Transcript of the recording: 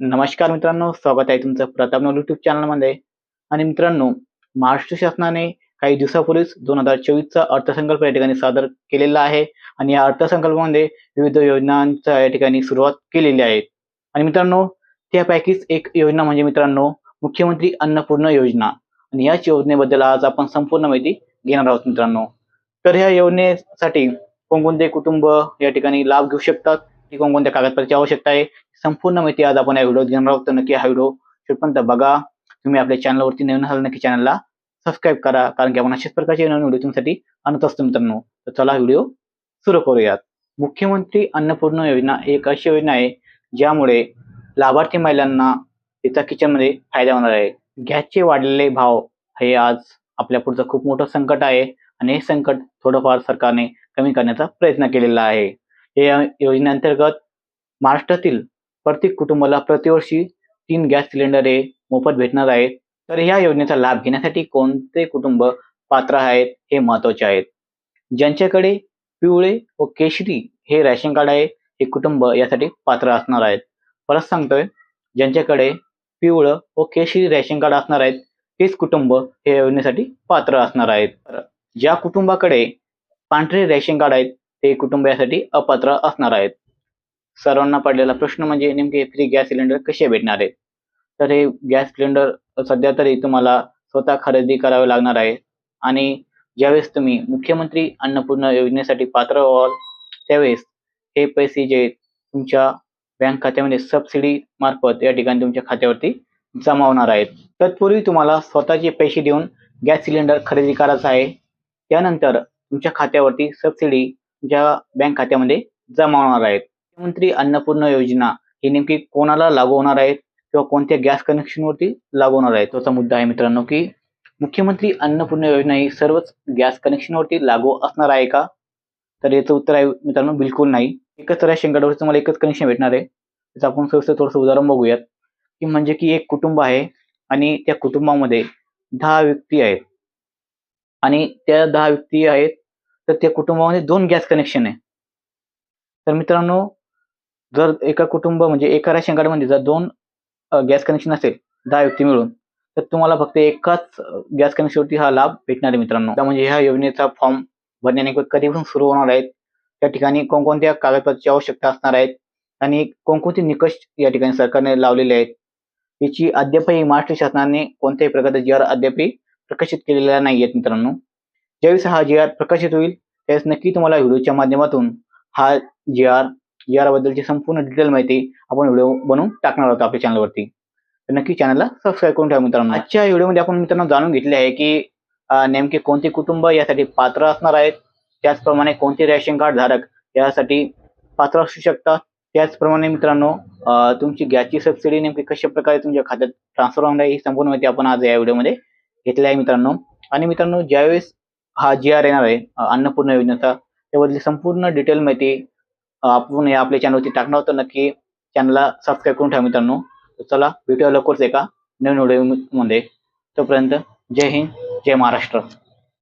नमस्कार मित्रांनो स्वागत आहे तुमचं प्रताप युट्यूब चॅनलमध्ये आणि मित्रांनो महाराष्ट्र शासनाने काही दिवसापूर्वीच दोन हजार चोवीसचा अर्थसंकल्प या ठिकाणी सादर केलेला आहे. आणि या अर्थसंकल्पामध्ये विविध योजनांचा या ठिकाणी सुरुवात केलेली आहे. आणि मित्रांनो त्यापैकीच एक योजना म्हणजे मित्रांनो मुख्यमंत्री अन्नपूर्ण योजना. आणि याच योजनेबद्दल आज आपण संपूर्ण माहिती घेणार आहोत मित्रांनो. तर ह्या योजनेसाठी कोणकोणते कुटुंब या ठिकाणी लाभ घेऊ शकतात? ती कोणकोणत्या कागदपत्राची आवश्यकता आहे? संपूर्ण माहिती आज आपण या व्हिडिओत घेणार आहोत. तर नक्की हा व्हिडिओ शेवटपर्यंत बघा. तुम्ही आपल्या चॅनलवरती नवीन असाल नक्की चॅनलला सबस्क्राईब करा. कारण की आपण अशाच प्रकारचे नवीन व्हिडिओ तुमच्यासाठी आणत असतो मित्रांनो. तर चला व्हिडिओ सुरू करूयात. मुख्यमंत्री अन्नपूर्ण योजना एक अशी योजना आहे ज्यामुळे लाभार्थी महिलांना तिचा किचनमध्ये फायदा होणार आहे. गॅसचे वाढलेले भाव हे आज आपल्या पुढचं खूप मोठं संकट आहे. आणि हे संकट थोडंफार सरकारने कमी करण्याचा प्रयत्न केलेला आहे. या योजनेअंतर्गत महाराष्ट्रातील प्रत्येक कुटुंबाला प्रतिवर्षी तीन गॅस सिलेंडर हे मोफत भेटणार आहेत. तर ह्या योजनेचा लाभ घेण्यासाठी कोणते कुटुंब पात्र आहेत हे महत्त्वाचे आहेत. ज्यांच्याकडे पिवळे व केशरी हे रॅशन कार्ड आहे हे कुटुंब यासाठी पात्र असणार आहेत. परत सांगतोय ज्यांच्याकडे पिवळं व केशरी रॅशन कार्ड असणार आहेत तेच कुटुंब हे योजनेसाठी पात्र असणार आहेत. ज्या कुटुंबाकडे पांढरे रेशन कार्ड आहेत ते कुटुंबियासाठी अपात्र असणार आहेत. सर्वांना पडलेला प्रश्न म्हणजे नेमके फ्री गॅस सिलेंडर कसे भेटणार आहेत? तर हे गॅस सिलेंडर सध्या तरी तुम्हाला स्वतः खरेदी करावे लागणार आहे. आणि ज्यावेळेस तुम्ही मुख्यमंत्री अन्नपूर्ण योजनेसाठी पात्र व्हाल त्यावेळेस हे पैसे जे तुमच्या बँक खात्यामध्ये सबसिडी मार्फत या ठिकाणी तुमच्या खात्यावरती जमा होणार आहेत. तत्पूर्वी तुम्हाला स्वतःचे पैसे देऊन गॅस सिलेंडर खरेदी करायचा आहे. त्यानंतर तुमच्या खात्यावरती सबसिडी तुमच्या बँक खात्यामध्ये जमा होणार आहेत. मुख्यमंत्री अन्नपूर्ण योजना ही नेमकी कोणाला लागू होणार आहेत? किंवा कोणत्या गॅस कनेक्शनवरती लागू होणार आहे तोचा मुद्दा आहे मित्रांनो की मुख्यमंत्री अन्नपूर्ण योजना ही सर्वच गॅस कनेक्शनवरती लागू असणार आहे का? तर याचं उत्तर आहे मित्रांनो बिलकुल नाही. एकच तर कार्डवर तुम्हाला एकच कनेक्शन भेटणार आहे. त्याचं आपण सविस्तर थोडंसं उदाहरण बघूयात. की म्हणजे की एक कुटुंब आहे आणि त्या कुटुंबामध्ये दहा व्यक्ती आहेत. आणि त्या दहा व्यक्ती आहेत तर त्या कुटुंबामध्ये दोन गॅस कनेक्शन आहे. तर मित्रांनो जर एका कुटुंब म्हणजे एका राशन कार्डमध्ये जर दोन गॅस कनेक्शन असेल दहा व्यक्ती मिळून तर तुम्हाला फक्त एकाच गॅस कनेक्शनवरती हा लाभ भेटणार आहे मित्रांनो. म्हणजे ह्या योजनेचा फॉर्म भरण्याने कधीपासून सुरू होणार आहेत त्या ठिकाणी कोणकोणत्या कागदपत्राची आवश्यकता असणार आहेत आणि कोणकोणते निकष या ठिकाणी सरकारने लावलेले आहेत याची अद्यापही महाराष्ट्र शासनाने कोणत्याही प्रकारचा जी आर अद्यापही प्रकाशित केलेला नाही आहेत मित्रांनो. ज्यावेळेस हा जी आर प्रकाशित होईल त्यावेळेस नक्की तुम्हाला व्हिडिओच्या माध्यमातून हा जी आर जी आर बद्दलची संपूर्ण डिटेल माहिती आपण व्हिडिओ बनवून टाकणार आहोत आपल्या चॅनलवरती तर नक्की चॅनलला सबस्क्राईब करून ठेवा मित्रांनो. आजच्या व्हिडिओमध्ये आपण मित्रांनो जाणून घेतले आहे की नेमके कोणते कुटुंब यासाठी पात्र असणार आहेत त्याचप्रमाणे कोणते रेशन कार्ड धारक यासाठी पात्र असू शकतात त्याचप्रमाणे मित्रांनो तुमची गॅसची सबसिडी नेमकी कशा प्रकारे तुमच्या खात्यात ट्रान्सफर होणार आहे ही संपूर्ण माहिती आपण आज या व्हिडिओमध्ये घेतली आहे मित्रांनो. आणि मित्रांनो ज्यावेळेस हा जी आर येणार आहे अन्नपूर्ण योजनेचा. त्याबद्दल संपूर्ण डिटेल माहिती आपण या आपल्या चॅनलवरती टाकणार होतं नक्की चॅनलला सबस्क्राईब करून ठेवा मित्रांनो. चला भेटूया लवकरच एका नवीन व्हिडिओमध्ये तोपर्यंत जय हिंद जय महाराष्ट्र.